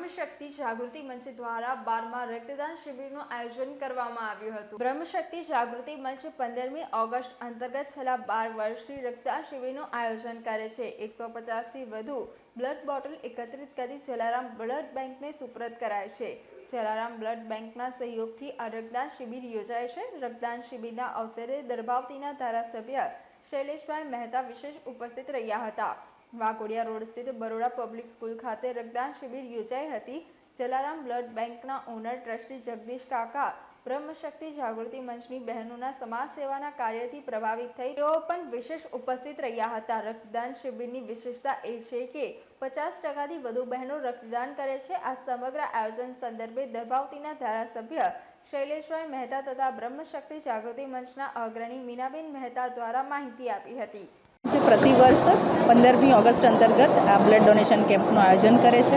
બ્રહ્મશક્તિ જાગૃતિ મંચ દ્વારા બારમા રક્તદાન શિબિરનું આયોજન કરવામાં આવ્યું હતું. બ્રહ્મશક્તિ જાગૃતિ મંચ પંદરમી ઓગસ્ટ અંતર્ગત છેલ્લા બાર વર્ષથી રક્તદાન શિબિરનું આયોજન કરે છે. એકસો પચાસથી વધુ બ્લડ બોટલ એકત્રિત કરી જલારામ બ્લડ બેંકને સુપ્રત કરાય છે. જલારામ બ્લડ બેંકના સહયોગથી આ રક્તદાન શિબિર યોજાય છે. રક્તદાન શિબિરના અવસરે દરભાવતીના ધારાસભ્ય શૈલેષભાઈ મહેતા વિશેષ ઉપસ્થિત રહ્યા હતા. વાઘોડિયા રોડ સ્થિત બરોડા પબ્લિક સ્કૂલ ખાતે રક્તદાન શિબિર યોજાઈ હતી. જલારામ બ્લડ બેંકના ઓનર ટ્રસ્ટી જગદીશ કાકા બ્રહ્મશક્તિ જાગૃતિ મંચની બહેનોના સમાજ સેવાના કાર્યથી પ્રભાવિત થઈ. તેઓ પણ વિશેષ ઉપસ્થિત રહ્યા હતા. રક્તદાન શિબિરની વિશેષતા એ છે કે પચાસ ટકાથી વધુ બહેનો રક્તદાન કરે છે. આ સમગ્ર આયોજન સંદર્ભે દરભાવતીના ધારાસભ્ય શૈલેષભાઈ મહેતા તથા બ્રહ્મશક્તિ જાગૃતિ મંચના અગ્રણી મીનાબેન મહેતા દ્વારા માહિતી આપી હતી. જે પ્રતિવર્ષ પંદરમી ઓગસ્ટ અંતર્ગત આ બ્લડ ડોનેશન કેમ્પનું આયોજન કરે છે.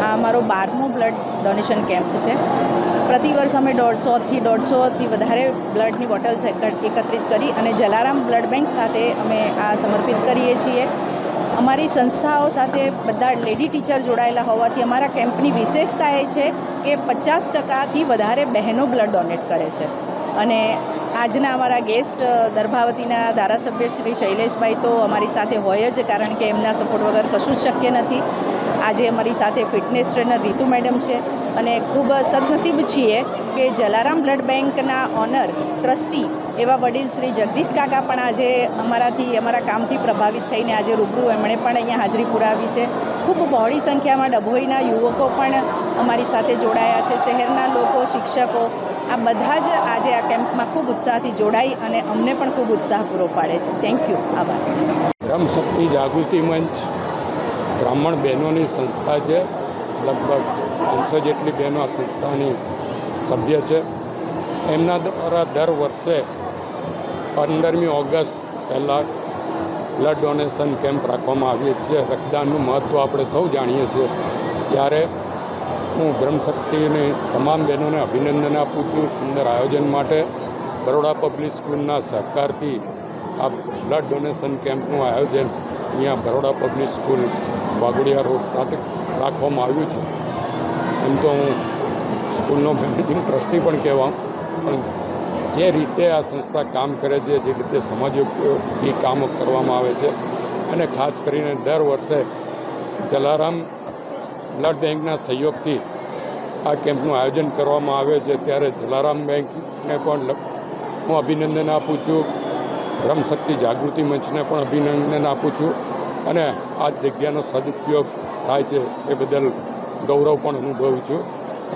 આ અમારો બારમો બ્લડ ડોનેશન કેમ્પ છે. પ્રતિવર્ષ અમે દોઢસોથી દોઢસોથી વધારે બ્લડની બોટલ્સ એક- એકત્રિત કરી અને જલારામ બ્લડ બેંક સાથે અમે આ સમર્પિત કરીએ છીએ. અમારી સંસ્થાઓ સાથે બધા લેડી ટીચર જોડાયેલા હોવાથી અમારા કેમ્પની વિશેષતા એ છે કે પચાસ ટકાથી વધારે બહેનો બ્લડ ડોનેટ કરે છે. અને આજના અમારા ગેસ્ટ દર્ભાવતીના ધારાસભ્ય શ્રી શૈલેષભાઈ તો અમારી સાથે હોય જ, કારણ કે એમના સપોર્ટ વગર કશું જ શક્ય નથી. આજે અમારી સાથે ફિટનેસ ટ્રેનર રીતુ મેડમ છે અને ખૂબ સદનસીબ છીએ કે જલારામ બ્લડ બેંકના ઓનર, ટ્રસ્ટી એવા વડીલ શ્રી જગદીશ કાકા પણ આજે અમારાથી, અમારા કામથી પ્રભાવિત થઈને આજે રૂબરૂ એમણે પણ અહીંયા હાજરી પુરાવી છે. ખૂબ બહોળી સંખ્યામાં ડભોઈના યુવકો પણ અમારી સાથે જોડાયા છે. શહેરના લોકો, શિક્ષકો આ બધા જ આજે આ કેમ્પમાં ખૂબ ઉત્સાહથી જોડાઈ અને અમને પણ ખૂબ ઉત્સાહ પૂરો પાડે છે. થેન્ક યુ આભાર. શક્તિ જાગૃતિ મંચ. બ્રાહ્મણ બહેનોની સંસ્થા છે. લગભગ પાંચસો જેટલી બહેનો આ સંસ્થાની સભ્ય છે. એમના દ્વારા દર વર્ષે પંદરમી ઓગસ્ટ પહેલાં બ્લડ ડોનેશન કેમ્પ રાખવામાં આવીએ છે. રક્તદાનનું મહત્ત્વ આપણે સૌ જાણીએ છીએ. ત્યારે હું બ્રહ્મશક્તિની તમામ બહેનોને અભિનંદન આપું છું સુંદર આયોજન માટે. બરોડા પબ્લિક સ્કૂલના સહકારથી આ બ્લડ ડોનેશન કેમ્પનું આયોજન અહીંયા Baroda public school Waghodia road ખાતે રાખવામાં આવ્યું છે. એમ તો હું સ્કૂલનો મેનેજિંગ ટ્રસ્ટી પણ કહેવા પણ જે રીતે આ સંસ્થા કામ કરે છે, જે રીતે સમાજ ઉપયોગી કામો કરવામાં આવે છે, અને ખાસ કરીને દર વર્ષે જલારામ બ્લડ બેંકના સહયોગથી આ કેમ્પનું આયોજન કરવામાં આવે છે. ત્યારે જલારામ બેંકને પણ હું અભિનંદન આપું છું. બ્રહ્મશક્તિ જાગૃતિ મંચને પણ અભિનંદન આપું છું. અને આ જગ્યાનો સદુપયોગ થાય છે એ બદલ ગૌરવ પણ અનુભવું છું.